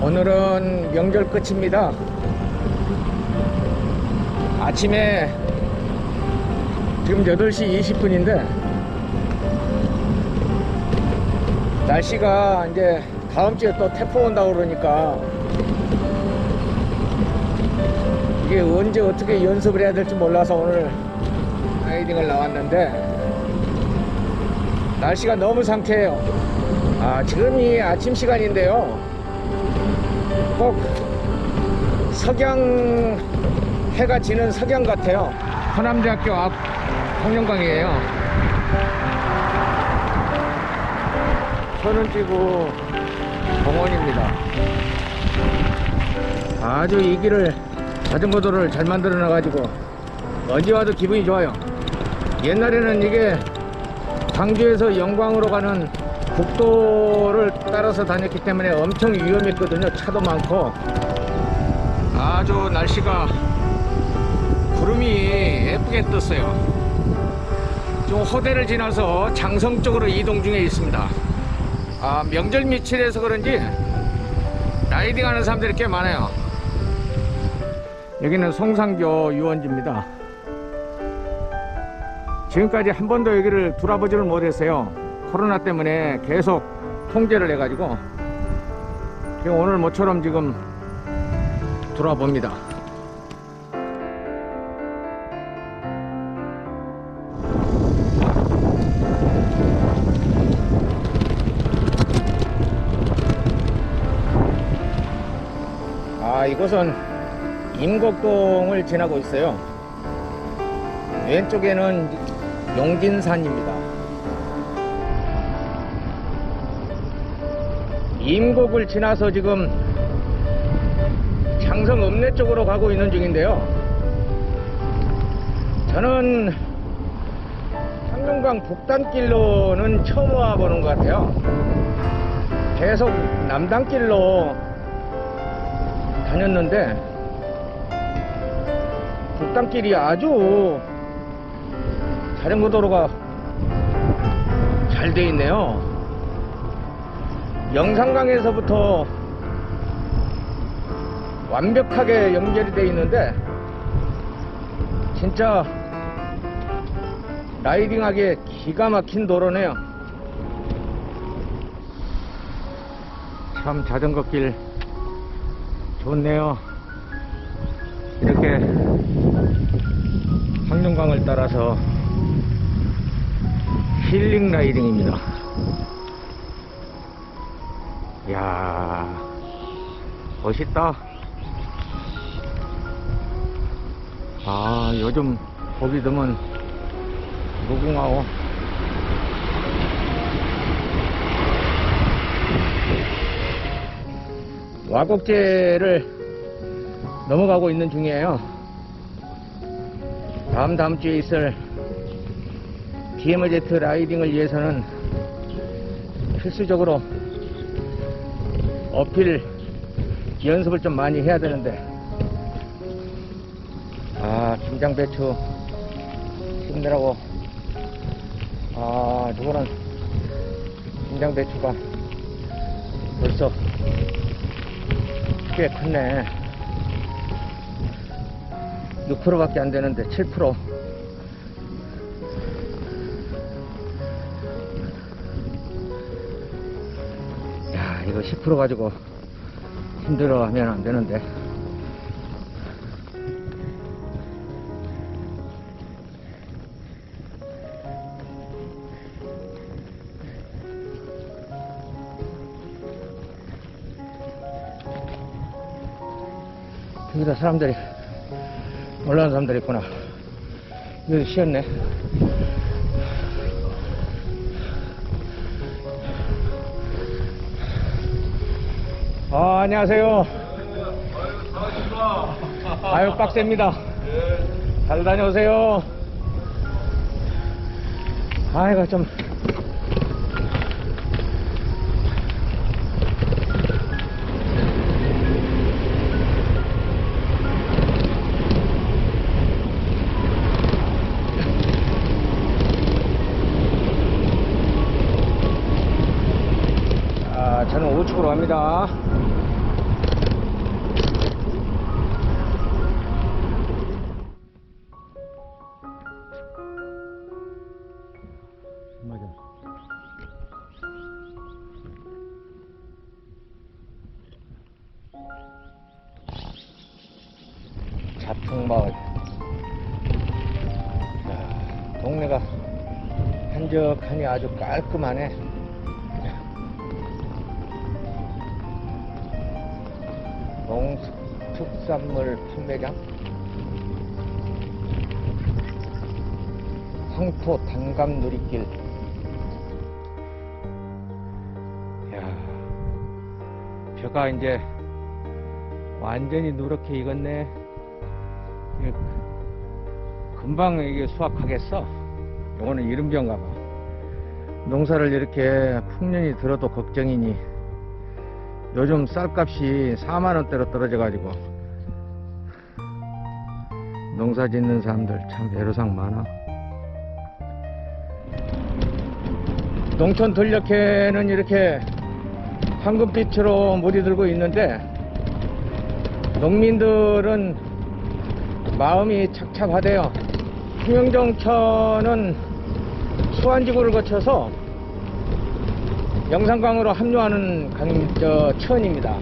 오늘은 명절 끝입니다. 아침에 지금 8시 20분인데 날씨가 이제 다음 주에 또 태풍 온다고 그러니까 이게 언제 어떻게 연습을 해야 될지 몰라서 오늘 라이딩을 나왔는데 날씨가 너무 상쾌해요. 아, 지금이 아침 시간인데요. 꼭 석양 해가 지는 석양 같아요. 호남대학교 앞 홍영강이에요. 천은지구 공원입니다. 아주 이 길을 자전거 도로를 잘 만들어 놔가지고 어디 와도 기분이 좋아요. 옛날에는 이게 광주에서 영광으로 가는 국도를 따라서 다녔기 때문에 엄청 위험했거든요. 차도 많고 아주 날씨가 구름이 예쁘게 떴어요. 좀 호대를 지나서 장성 쪽으로 이동 중에 있습니다. 아, 명절 며칠에서 그런지 라이딩 하는 사람들이 꽤 많아요. 여기는 송상교 유원지입니다. 지금까지 한 번도 여기를 돌아보지를 못했어요. 코로나 때문에 계속 통제를 해가지고 오늘 모처럼 지금 돌아봅니다. 아 이곳은 임곡동을 지나고 있어요. 왼쪽에는 용진산입니다. 임곡을 지나서 지금 장성 읍내 쪽으로 가고 있는 중인데요. 저는 상룡강 북단길로는 처음 와보는 것 같아요. 계속 남단길로 다녔는데 북단길이 아주 자전거 도로가 잘 돼 있네요. 영산강에서부터 완벽하게 연결이 돼 있는데 진짜 라이딩하기에 기가 막힌 도로네요. 참 자전거 길 좋네요. 이렇게 상룡강을 따라서 힐링 라이딩입니다. 이야, 멋있다. 아, 요즘 보기 드문 무궁화호. 와곡제를 넘어가고 있는 중이에요. 다음 다음 주에 있을 DMZ 라이딩을 위해서는 필수적으로 어필 연습을 좀 많이 해야 되는데. 아 김장 배추. 심느라고. 아 저거는 김장 배추가 벌써 꽤 컸네. 6%밖에 안 되는데 7% 이거 10% 가지고 힘들어 하면 안 되는데. 여기다 사람들이 올라오는 사람들이 있구나. 여기 쉬었네 아 안녕하세요. 아유 빡셉니다. 잘 다녀오세요. 아이고 좀 저는 우측으로 갑니다. 자풍마을. 동네가 한적하니 아주 깔끔하네. 농특산물 판매장. 황토 단감 누리길. 야, 벼가 이제 완전히 누렇게 익었네. 금방 이게 수확하겠어. 요거는 이름병가 봐. 농사를 이렇게 풍년이 들어도 걱정이니 요즘 쌀값이 4만원대로 떨어져가지고 농사 짓는 사람들 참 애로사항 많아. 농촌 들녘에는 이렇게 황금빛으로 물이 들고 있는데 농민들은 마음이 착잡하대요. 풍영정천은 수안지구를 거쳐서 영산강으로 합류하는 강, 저, 천입니다.